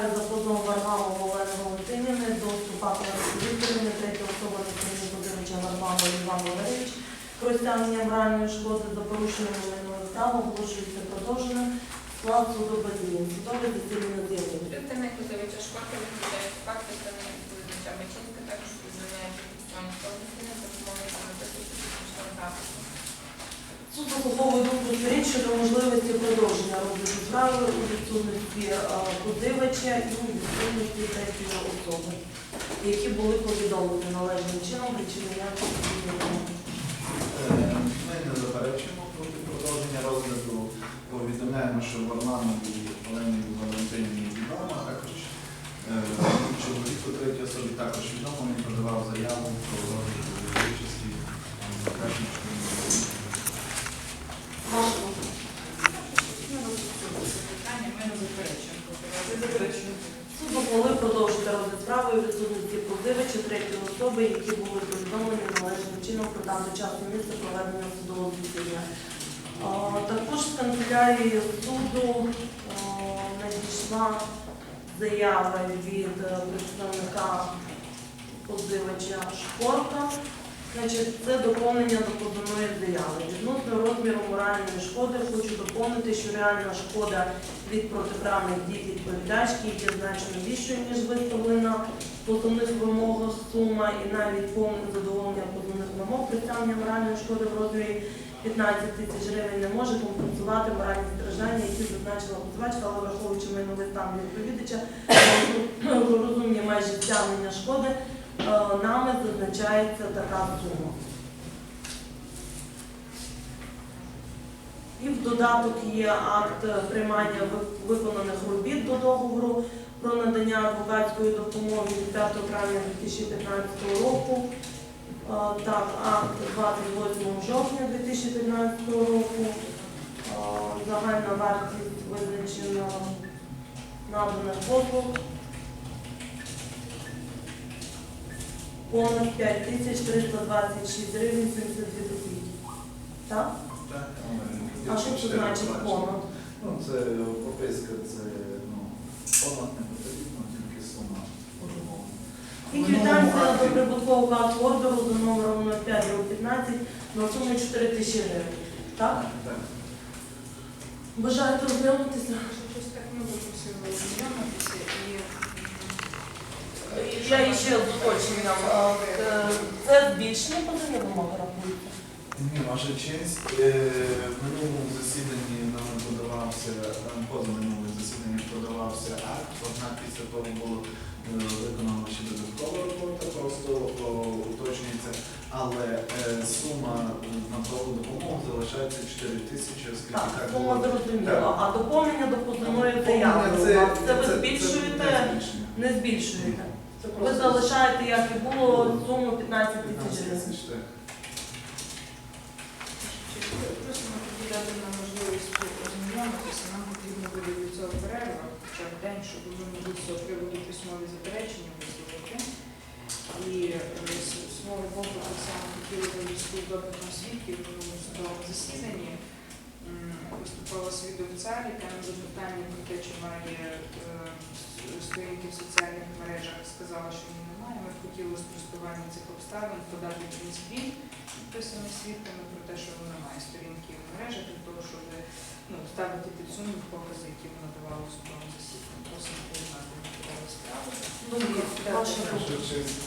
справі за позовом Варламова Олени Валентинівни до Ступакова Вікторівни, третя особа на стороні Володимировича Варламова Іван Валерійович про стягнення моральної шкоди за порушення майнового права оголошується продовженим. Склад суду Базілін. Судове засідання з'явлення. Дитина Кузовича Шкорка відповідає факти та не відповідача Бачинська, також підписання сповнення за допомогою напису запису. Суд заслуховує думку сторін щодо можливості продовження розгляду справи у відсутності е, позивача і у відсутності третьої особи, які були повідомлені належним чином причинення події. Е, Ми не заперечуємо проти продовження розгляду. Повідомляємо, що Варламові Олені Валентині відомо, а також е, чоловіку третій особі також відомо, він подавав заяву про розгляд участі в Крашенському. Ваша думка? Питання ми не заперечуємо. Не заперечую. Суд ухвалив продовжити розгляд справи у відсутності позивача третьої особи, які були повідомлені належним чином про дату часу місце проведення судового засідання. Також з канцелярії суду надійшла заява від е, представника позивача Шкорка. Значить, це доповнення до позовної заяви. Відносно розміру моральної шкоди хочу доповнити, що реальна шкода від протиправних дій відповідачки є значно більшою, ніж виставлена позовних вимогах сума і навіть повне задоволення позовних вимог притягнення моральної шкоди в розмірі 15 тисяч гривень не може компенсувати моральні страждання, які зазначила позивачка, але враховуючи майновий стан відповідача, розумні майже стягнення шкоди, нами зазначається така сума. І в додаток є акт приймання виконаних робіт до договору про надання адвокатської допомоги від 5 травня 2015 року. Е, Так, акт 28 жовтня 2015 року. Е, Загальна вартість визначена наданих послуг. Понад 5326 гривень 72 копійки. Так? Так, А що це значить понад? Ну, це прописка, це ну, понад не потрібно, тільки сума. І квитанція до прибуткового касу ордеру за номером 05 15 на суму 4 тисячі гривень. Так? Так. Бажаєте розглянутися? Щось так ми випросили ознайомитися і Я ще. А, е, Це збільшення позивні вимоги? Ні, ваша честь, е, в минулому засіданні нам подавався, там поза засіданні подавався акт, однак після того було е, виконано ще додаткова робота, просто уточнюється, але сума на правову допомогу залишається 4 тисячі, оскільки Так, так було. зрозуміла. Так. А доповнення до позивної заяви у вас це ви це збільшуєте? не збільшення. Не збільшуєте. Це Ви просто залишаєте, як і було, суму 15 тисяч 15 гривень. тисяч, так. тоді дати нам можливість ознайомитися. Нам потрібно буде від цього перерва, хоча б день, щоб ми могли з цього приводу письмові заперечення висловити. І е, з свого боку так само хотіли довести допитом свідків у судовому засіданні. Виступала свідок цар, яка на запитання про те, чи має е, сторінки в соціальних мережах, сказала, що ні, немає. Ми б хотіли спростування цих обставин подати звіт, підписаний свідками про те, що вона має сторінки в мережах, для того, щоб ну, ставити під сумнів покази, які вона давала в судовому засіданні. Просимо думка. Ваша честь,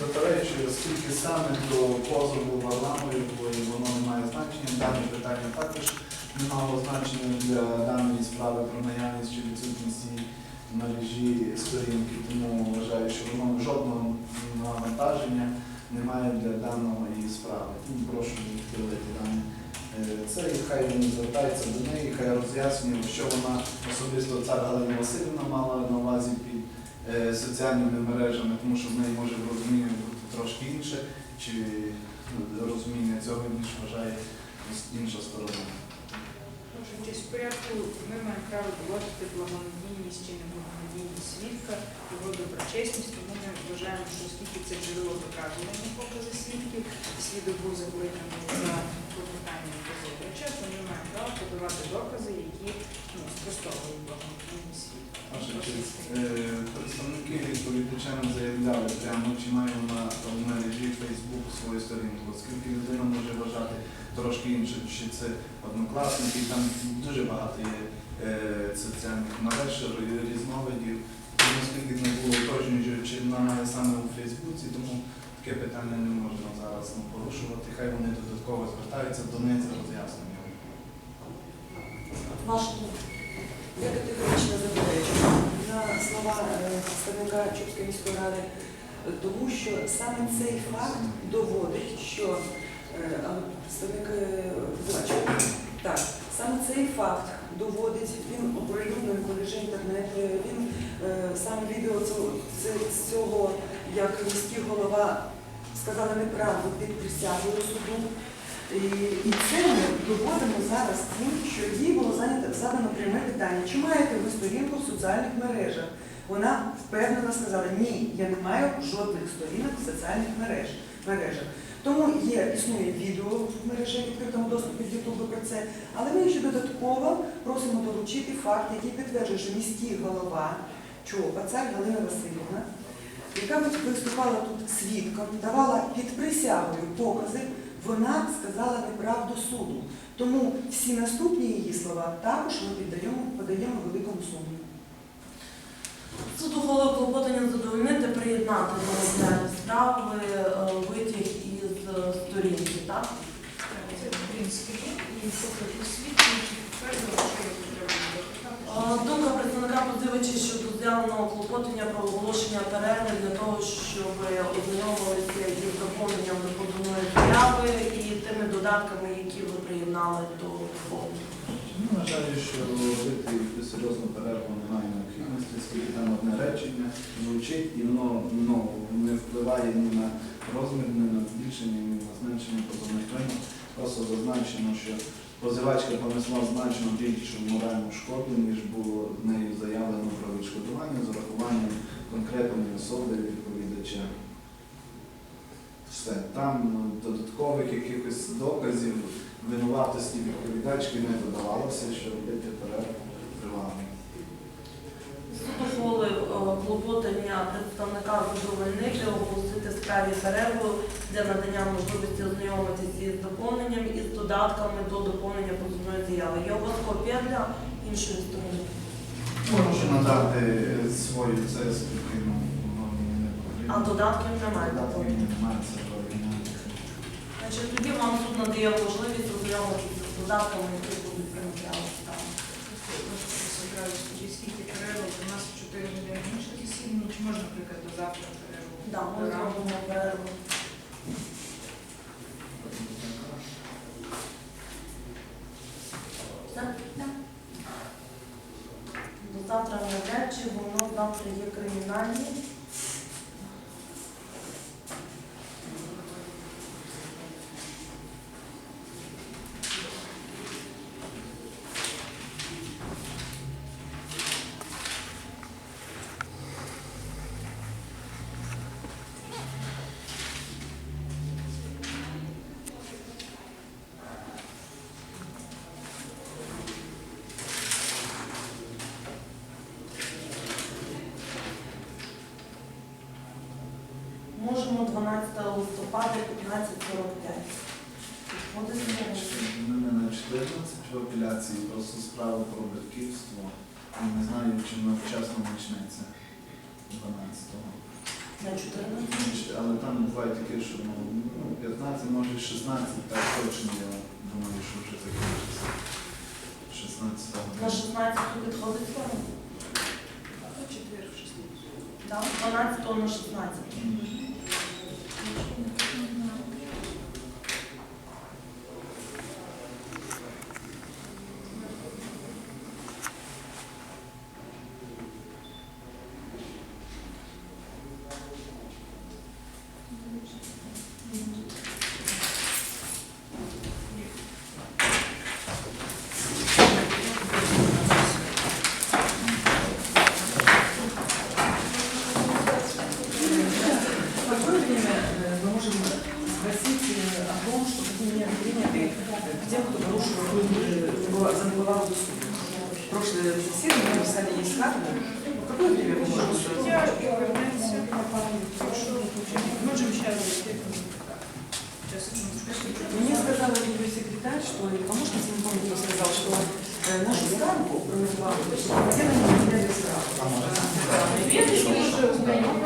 Заперечую, оскільки саме до позову Варламові, бо воно не має значення, дане питання також не мало значення для даної справи про наявність чи відсутність мережі сторінки, тому вважаю, що воно жодного навантаження немає для даної справи. Тому прошу відхилити дане. Це і хай він звертається до неї, хай роз'яснює, що вона особисто цар Галина Васильівна мала на увазі під е, соціальними мережами, тому що в неї може розуміння бути трошки інше, чи ну, розуміння цього більш вважає інша сторона. Участь в порядку, ми маємо право доводити благонадійність чи неблагонадійність свідка, його доброчесність, тому ми вважаємо, що оскільки це джерело доказування покази свідків, свідок був закликаний за клопотанням позивача, то ми маємо право подавати докази, які ну, спростовують благонадійність свідка. Ваша честь, е, представники відповідача нам заявляли прямо, чи має вона в свою сторінку, оскільки людина може вважати трошки інше, чи це однокласники, там дуже багато є е, соціальних мереж, різновидів. І Оскільки не було уточнюючи, чи вона має саме у Фейсбуці, тому таке питання не можна зараз ну, порушувати. Хай вони додатково звертаються до неї за роз'ясненням. Думка? Я категорично заперечую на слова е, представника Чопської міської ради, тому що саме цей факт доводить, що е, представник е, так, саме цей факт доводить, він оприлюднений в мережі інтернет, е, він саме відео цього, цього, як міський голова сказала неправду під присягою суду. І це ми доводимо зараз тим, що їй було задано пряме питання, чи маєте ви сторінку в соціальних мережах? Вона впевнено сказала, ні, я не маю жодних сторінок в соціальних мереж, мережах. Тому є, існує відео в мережі відкритому доступі в Ютубу про це, але ми ще додатково просимо долучити факт, який підтверджує, що міський голова Чопа, цар Галина Васильівна, яка виступала тут свідком, давала під присягою покази, вона сказала неправду суду. Тому всі наступні її слова також ми подаємо великому сумніву. Суд ухвалив клопотання задовольнити, приєднати до розгляду справи е, витяг із е, сторінки, так? Це Е. Думка представника позивача щодо з'явленого клопотання про оголошення перерви для того, щоб ознайомилися із доповненням до поданої заяви і тими додатками, які ви приєднали до фонду. Ну, вважаю, що робити серйозну перерву немає оскільки там одне речення звучить і воно ну, не впливає ні на розмір, ні на збільшення, ні на зменшення позовних. Просто зазначено, що позивачка понесла значно більшу моральну шкоду, ніж було нею заявлено про відшкодування з урахуванням конкретної особи відповідача. Все. Там ну, додаткових якихось доказів винуватості відповідачки не додавалося, що робити перерву тривалу. Е, клопотання представника задовольнити, оголосити справі перерву для надання можливості ознайомитися із доповненням і з додатками до доповнення позовної заяви. Є у вас копія для іншої сторони. Можу надати свою це спільну, А додатків немає. Додатки мені немає, це. Значить, тоді вам суд надає можливість ознайомитися з додатками, які будуть. Скажіть, скільки перерв? У нас 4 години інше засідання, чи можна, наприклад, до завтра перерву? Да, ми зробимо перерву. Все? До завтра навряд чи воно завтра є кримінальні. Можемо 12 листопада 15.45. Підходить У мене на 14 в апеляції просто справа про батьківство. І не знаю, чи вона вчасно почнеться 12-го. на 14. Але там буває таке, що ну, ну, 15, може 16, так точно я думаю, що вже закінчиться. 16-го. На 16 підходить вам? Четвер в 16. Так, 12 на 16. Thank you. рішення прийняти тим, хто порушував занепливав до суду. Прошлое заседание мы написали ей скаргу. Какое время вы можете судья и вернется на пару. Можем сейчас. Мне сказала ее секретарь, что и помощник, не помню, кто сказал, что э, нашу скаргу провела, где на нее взяли скаргу. Веришь, мы уже узнаем,